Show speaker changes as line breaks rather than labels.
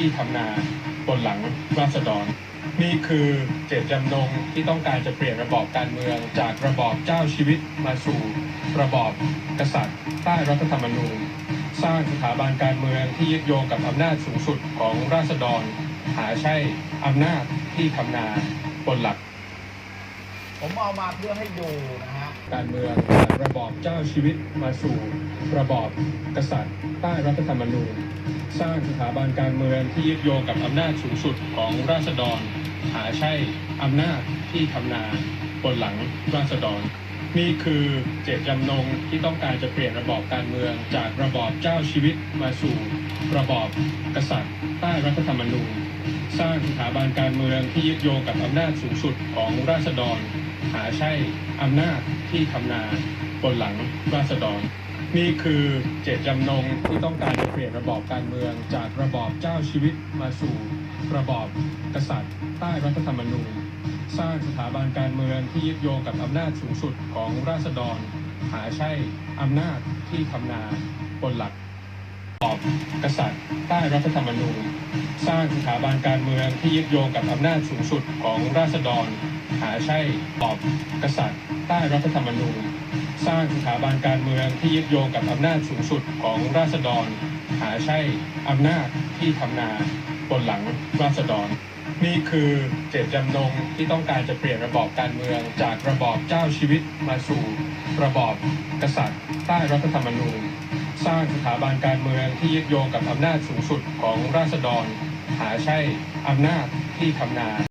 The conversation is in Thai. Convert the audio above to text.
ที่ทำนาบนหลังราษฎร นี่คือเจตจำนงที่ต้องการจะเปลี่ยนระบอบการเมือง จากระบอบเจ้าชีวิตมาสู่ระบอบกษัตริย์ ใต้รัฐธรรมนูญ สร้างสถาบันการเมืองที่ยึดโยงกับอำนาจสูงสุดของราษฎร หาใช่อำนาจที่ทำนาบนหลัก
ผมเอามาเพื่อให้ดูนะฮะ
การเมืองจากระบอบเจ้าชีวิตมาสู่ระบอบกษัตริย์ ใต้รัฐธรรมนูญ สร้างสถาบันการเมืองที่ยึดโยงกับอำนาจสูงสุดของราษฎร หาใช่อำนาจที่ทำนาบนหลังราษฎร นี่คือเจตจำนงที่ต้องการจะเปลี่ยนระบอบการเมืองจากระบอบเจ้าชีวิตมาสู่ระบอบกษัตริย์ใต้รัฐธรรมนูญ สร้างสถาบันการเมืองที่ยึดโยงกับอำนาจสูงสุดของราษฎร หาใช่อำนาจที่ทำนาบนหลังราษฎร นี่คือเจตจำนงที่ต้องการจะเปลี่ยนระบอบการเมือง จากระบอบเจ้าชีวิตมาสู่ระบอบกษัตริย์ ใต้รัฐธรรมนูญ สร้างสถาบันการเมืองที่ยึดโยงกับอำนาจสูงสุดของราษฎร หาใช่อำนาจที่ทำนาบนหลักระบอบกษัตริย์ ใต้รัฐธรรมนูญ สร้างสถาบันการเมืองที่ยึดโยงกับอำนาจสูงสุดของราษฎร หาใช่ระบอบกษัตริย์ใต้รัฐธรรมนูญ สร้างสถาบันการเมืองที่ยึดโยงกับอำนาจสูงสุดของราษฎร หาใช่อำนาจที่ทำนาบนหลังราษฎร นี่คือเจตจำนงที่ต้องการจะเปลี่ยนระบอบการเมืองจากระบอบเจ้าชีวิตมาสู่ระบอบกษัตริย์ใต้รัฐธรรมนูญ สร้างสถาบันการเมืองที่ยึดโยงกับอำนาจสูงสุดของราษฎร หาใช่อำนาจที่ทำนา